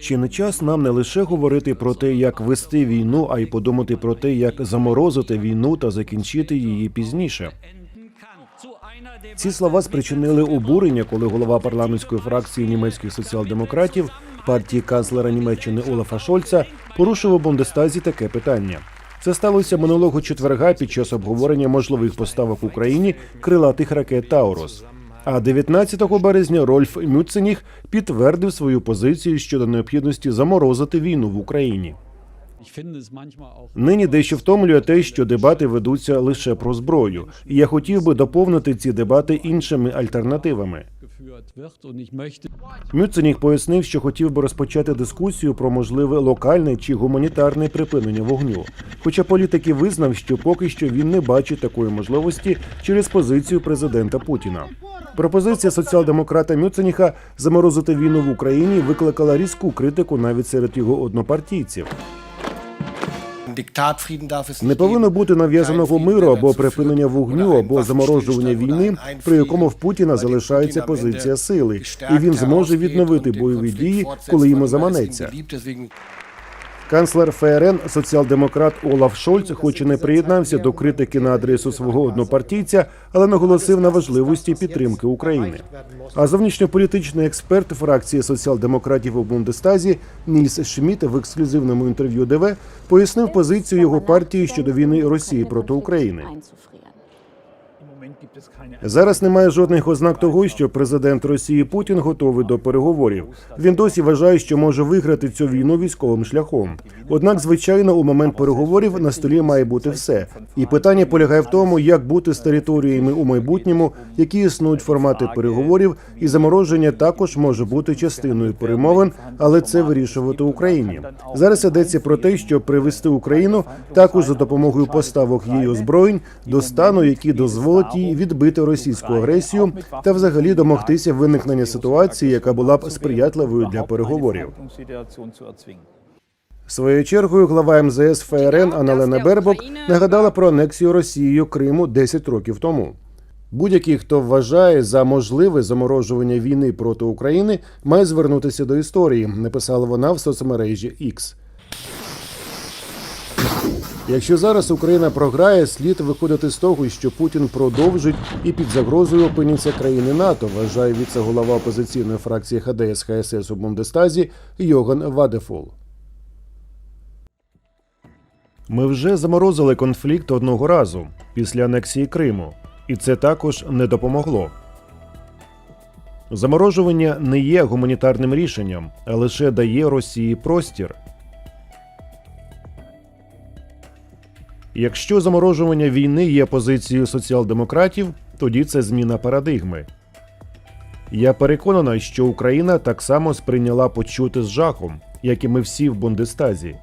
Чи не час нам не лише говорити про те, як вести війну, а й подумати про те, як заморозити війну та закінчити її пізніше? Ці слова спричинили обурення, коли голова парламентської фракції німецьких соціал-демократів партії канцлера Німеччини Олафа Шольца порушив у Бундестазі таке питання. Це сталося минулого четверга під час обговорення можливих поставок Україні крилатих ракет Таурос. А 19 березня Рольф Мюценіг підтвердив свою позицію щодо необхідності заморозити війну в Україні. Нині дещо втомлює те, що дебати ведуться лише про зброю, і я хотів би доповнити ці дебати іншими альтернативами. Мюценік пояснив, що хотів би розпочати дискусію про можливе локальне чи гуманітарне припинення вогню. Хоча політик і визнав, що поки що він не бачить такої можливості через позицію президента Путіна. Пропозиція соціал-демократа Мюценіха заморозити війну в Україні викликала різку критику навіть серед його однопартійців. Не повинно бути нав'язаного миру або припинення вогню, або заморожування війни, при якому в Путіна залишається позиція сили, і він зможе відновити бойові дії, коли йому заманеться. Канцлер ФРН, соціал-демократ Олаф Шольц, хоч і не приєднався до критики на адресу свого однопартійця, але наголосив на важливості підтримки України. А зовнішньополітичний експерт фракції соціал-демократів у Бундестазі Нільс Шміт в ексклюзивному інтерв'ю ДВ пояснив позицію його партії щодо війни Росії проти України. Зараз немає жодних ознак того, що президент Росії Путін готовий до переговорів. Він досі вважає, що може виграти цю війну військовим шляхом. Однак, звичайно, у момент переговорів на столі має бути все. І питання полягає в тому, як бути з територіями у майбутньому, які існують формати переговорів, і замороження також може бути частиною перемовин, але це вирішувати Україні. Зараз йдеться про те, щоб привести Україну також за допомогою поставок її озброєнь до стану, які дозволить їй відбити російську агресію та взагалі домогтися виникнення ситуації, яка була б сприятливою для переговорів. Своєю чергою глава МЗС ФРН Аналена Бербок нагадала про анексію Росією Криму 10 років тому. Будь-який, хто вважає за можливе заморожування війни проти України, має звернутися до історії, написала вона в соцмережі X. Якщо зараз Україна програє, слід виходити з того, що Путін продовжить і під загрозою опиняться країни НАТО, вважає віце-голова опозиційної фракції ХДС ХСС у Бундестазі Йоган Вадефол. Ми вже заморозили конфлікт одного разу після анексії Криму, і це також не допомогло. Заморожування не є гуманітарним рішенням, а лише дає Росії простір. Якщо заморожування війни є позицією соціал-демократів, тоді це зміна парадигми. Я переконана, що Україна так само сприйняла почути з жахом, як і ми всі в Бундестазі.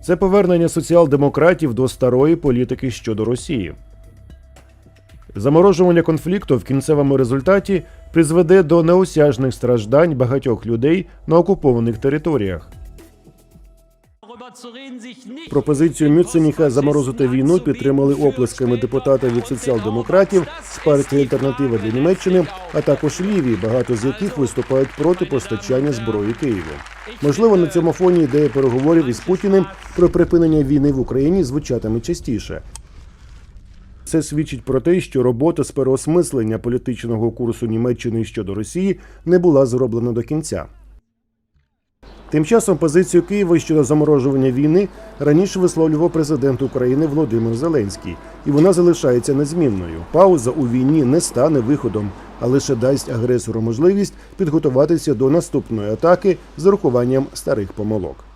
Це повернення соціал-демократів до старої політики щодо Росії. Заморожування конфлікту в кінцевому результаті призведе до неосяжних страждань багатьох людей на окупованих територіях. Пропозицію Мюценіха заморозити війну підтримали оплесками депутати від соціал-демократів з партії Альтернатива для Німеччини, а також Лівії, багато з яких виступають проти постачання зброї Києву. Можливо, на цьому фоні ідея переговорів із Путіним про припинення війни в Україні звучатиме частіше. Це свідчить про те, що робота з переосмислення політичного курсу Німеччини щодо Росії не була зроблена до кінця. Тим часом позицію Києва щодо заморожування війни раніше висловлював президент України Володимир Зеленський, і вона залишається незмінною. Пауза у війні не стане виходом, а лише дасть агресору можливість підготуватися до наступної атаки з урахуванням старих помилок.